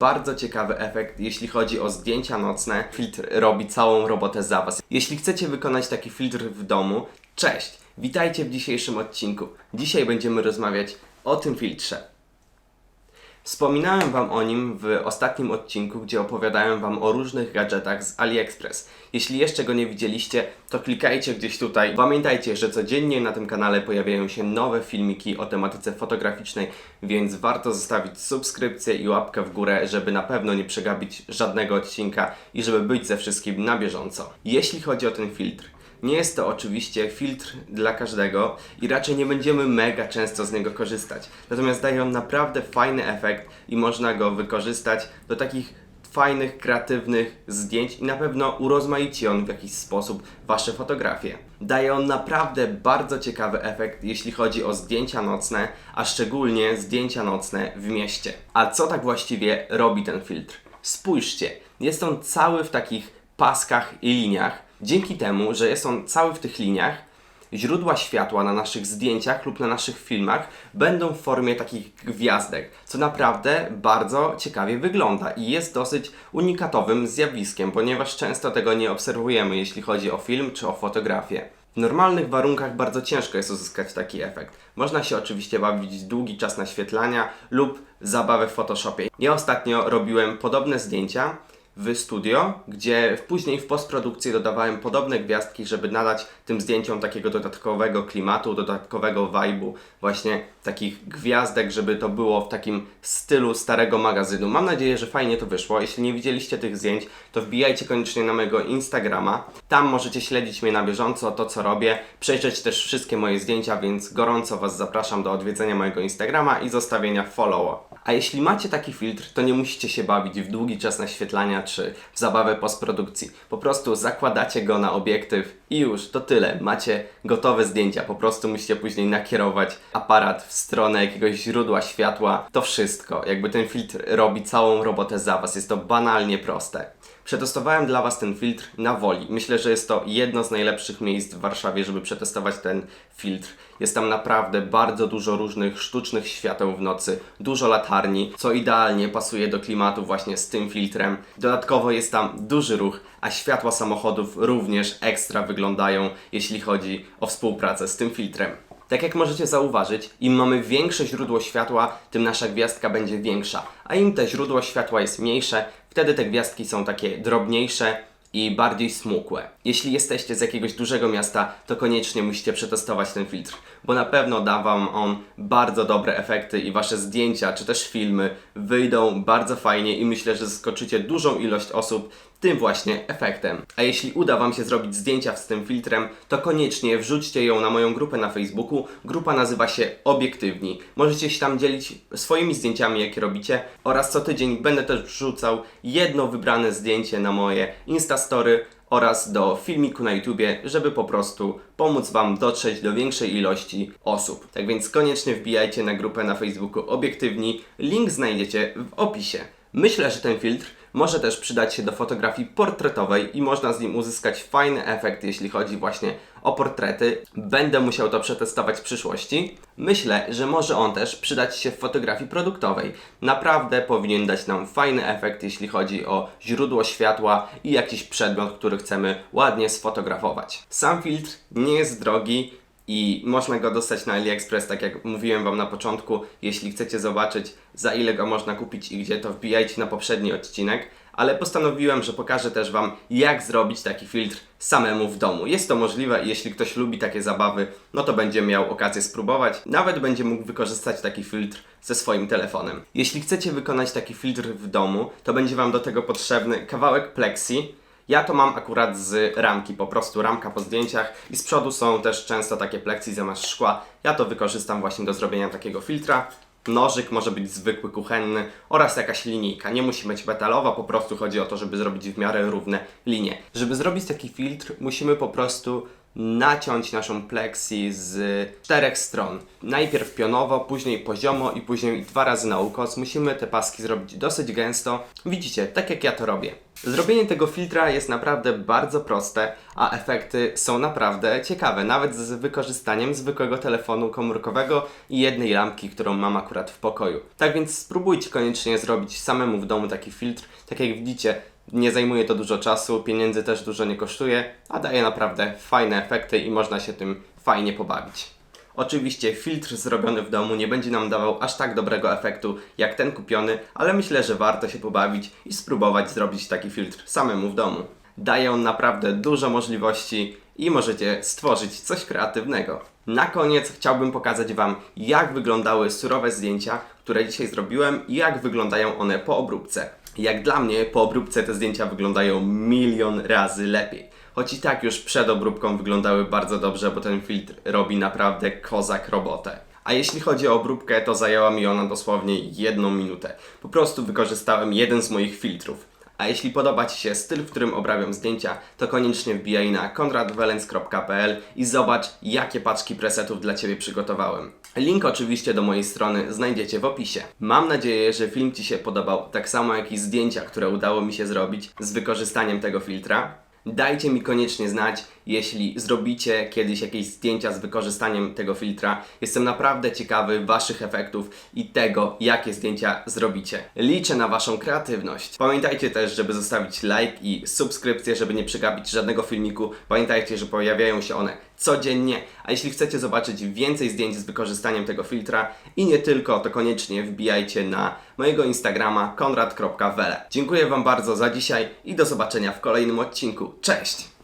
Bardzo ciekawy efekt, jeśli chodzi o zdjęcia nocne. Filtr robi całą robotę za Was. Jeśli chcecie wykonać taki filtr w domu, cześć! Witajcie w dzisiejszym odcinku. Dzisiaj będziemy rozmawiać o tym filtrze. Wspominałem Wam o nim w ostatnim odcinku, gdzie opowiadałem Wam o różnych gadżetach z AliExpress. Jeśli jeszcze go nie widzieliście, to klikajcie gdzieś tutaj. Pamiętajcie, że codziennie na tym kanale pojawiają się nowe filmiki o tematyce fotograficznej, więc warto zostawić subskrypcję i łapkę w górę, żeby na pewno nie przegapić żadnego odcinka i żeby być ze wszystkim na bieżąco. Jeśli chodzi o ten filtr, nie jest to oczywiście filtr dla każdego i raczej nie będziemy mega często z niego korzystać. Natomiast daje on naprawdę fajny efekt i można go wykorzystać do takich fajnych, kreatywnych zdjęć i na pewno urozmaici on w jakiś sposób Wasze fotografie. Daje on naprawdę bardzo ciekawy efekt, jeśli chodzi o zdjęcia nocne, a szczególnie zdjęcia nocne w mieście. A co tak właściwie robi ten filtr? Spójrzcie, jest on cały w takich paskach i liniach. Dzięki temu, że jest on cały w tych liniach, źródła światła na naszych zdjęciach lub na naszych filmach będą w formie takich gwiazdek, co naprawdę bardzo ciekawie wygląda i jest dosyć unikatowym zjawiskiem, ponieważ często tego nie obserwujemy, jeśli chodzi o film czy o fotografię. W normalnych warunkach bardzo ciężko jest uzyskać taki efekt. Można się oczywiście bawić długi czas naświetlania lub zabawę w Photoshopie. Ja ostatnio robiłem podobne zdjęcia w studio, gdzie później w postprodukcji dodawałem podobne gwiazdki, żeby nadać tym zdjęciom takiego dodatkowego klimatu, dodatkowego vibe'u, właśnie takich gwiazdek, żeby to było w takim stylu starego magazynu. Mam nadzieję, że fajnie to wyszło. Jeśli nie widzieliście tych zdjęć, to wbijajcie koniecznie na mojego Instagrama. Tam możecie śledzić mnie na bieżąco, to co robię, przejrzeć też wszystkie moje zdjęcia, więc gorąco Was zapraszam do odwiedzenia mojego Instagrama i zostawienia followa. A jeśli macie taki filtr, to nie musicie się bawić w długi czas naświetlania czy w zabawę postprodukcji. Po prostu zakładacie go na obiektyw i już, to tyle. Macie gotowe zdjęcia, po prostu musicie później nakierować aparat w stronę jakiegoś źródła światła. To wszystko. Jakby ten filtr robi całą robotę za Was. Jest to banalnie proste. Przetestowałem dla Was ten filtr na Woli. Myślę, że jest to jedno z najlepszych miejsc w Warszawie, żeby przetestować ten filtr. Jest tam naprawdę bardzo dużo różnych sztucznych świateł w nocy, dużo latarni, co idealnie pasuje do klimatu właśnie z tym filtrem. Dodatkowo jest tam duży ruch, a światła samochodów również ekstra wyglądają, jeśli chodzi o współpracę z tym filtrem. Tak jak możecie zauważyć, im mamy większe źródło światła, tym nasza gwiazdka będzie większa, a im te źródło światła jest mniejsze, wtedy te gwiazdki są takie drobniejsze i bardziej smukłe. Jeśli jesteście z jakiegoś dużego miasta, to koniecznie musicie przetestować ten filtr, bo na pewno da Wam on bardzo dobre efekty i Wasze zdjęcia czy też filmy wyjdą bardzo fajnie i myślę, że zaskoczycie dużą ilość osób tym właśnie efektem. A jeśli uda Wam się zrobić zdjęcia z tym filtrem, to koniecznie wrzućcie ją na moją grupę na Facebooku. Grupa nazywa się Obiektywni. Możecie się tam dzielić swoimi zdjęciami, jakie robicie oraz co tydzień będę też wrzucał jedno wybrane zdjęcie na moje Instastory oraz do filmiku na YouTubie, żeby po prostu pomóc Wam dotrzeć do większej ilości osób. Tak więc koniecznie wbijajcie na grupę na Facebooku Obiektywni. Link znajdziecie w opisie. Myślę, że ten filtr może też przydać się do fotografii portretowej i można z nim uzyskać fajny efekt, jeśli chodzi właśnie o portrety. Będę musiał to przetestować w przyszłości. Myślę, że może on też przydać się w fotografii produktowej. Naprawdę powinien dać nam fajny efekt, jeśli chodzi o źródło światła i jakiś przedmiot, który chcemy ładnie sfotografować. Sam filtr nie jest drogi, i można go dostać na AliExpress, tak jak mówiłem Wam na początku. Jeśli chcecie zobaczyć, za ile go można kupić i gdzie, to wbijajcie na poprzedni odcinek. Ale postanowiłem, że pokażę też Wam, jak zrobić taki filtr samemu w domu. Jest to możliwe i jeśli ktoś lubi takie zabawy, no to będzie miał okazję spróbować. Nawet będzie mógł wykorzystać taki filtr ze swoim telefonem. Jeśli chcecie wykonać taki filtr w domu, to będzie Wam do tego potrzebny kawałek plexi, ja to mam akurat z ramki, po prostu ramka po zdjęciach i z przodu są też często takie plexi zamiast szkła. Ja to wykorzystam właśnie do zrobienia takiego filtra. Nożyk może być zwykły, kuchenny oraz jakaś linijka. Nie musi być metalowa, po prostu chodzi o to, żeby zrobić w miarę równe linie. Żeby zrobić taki filtr, musimy po prostu naciąć naszą plexi z czterech stron. Najpierw pionowo, później poziomo i później dwa razy na ukos. Musimy te paski zrobić dosyć gęsto. Widzicie, tak jak ja to robię. Zrobienie tego filtra jest naprawdę bardzo proste, a efekty są naprawdę ciekawe, nawet z wykorzystaniem zwykłego telefonu komórkowego i jednej lampki, którą mam akurat w pokoju. Tak więc spróbujcie koniecznie zrobić samemu w domu taki filtr. Tak jak widzicie, nie zajmuje to dużo czasu, pieniędzy też dużo nie kosztuje, a daje naprawdę fajne efekty i można się tym fajnie pobawić. Oczywiście filtr zrobiony w domu nie będzie nam dawał aż tak dobrego efektu jak ten kupiony, ale myślę, że warto się pobawić i spróbować zrobić taki filtr samemu w domu. Daje on naprawdę dużo możliwości i możecie stworzyć coś kreatywnego. Na koniec chciałbym pokazać Wam, jak wyglądały surowe zdjęcia, które dzisiaj zrobiłem i jak wyglądają one po obróbce. Jak dla mnie, po obróbce te zdjęcia wyglądają milion razy lepiej. Choć i tak już przed obróbką wyglądały bardzo dobrze, bo ten filtr robi naprawdę kozak robotę. A jeśli chodzi o obróbkę, to zajęła mi ona dosłownie jedną minutę. Po prostu wykorzystałem jeden z moich filtrów. A jeśli podoba Ci się styl, w którym obrabiam zdjęcia, to koniecznie wbijaj na konradwelens.pl i zobacz, jakie paczki presetów dla Ciebie przygotowałem. Link oczywiście do mojej strony znajdziecie w opisie. Mam nadzieję, że film Ci się podobał, tak samo jak i zdjęcia, które udało mi się zrobić z wykorzystaniem tego filtra. Dajcie mi koniecznie znać, jeśli zrobicie kiedyś jakieś zdjęcia z wykorzystaniem tego filtra. Jestem naprawdę ciekawy Waszych efektów i tego, jakie zdjęcia zrobicie. Liczę na Waszą kreatywność. Pamiętajcie też, żeby zostawić like i subskrypcję, żeby nie przegapić żadnego filmiku. Pamiętajcie, że pojawiają się one codziennie, a jeśli chcecie zobaczyć więcej zdjęć z wykorzystaniem tego filtra i nie tylko, to koniecznie wbijajcie na mojego Instagrama konrad.wele. Dziękuję Wam bardzo za dzisiaj i do zobaczenia w kolejnym odcinku. Cześć!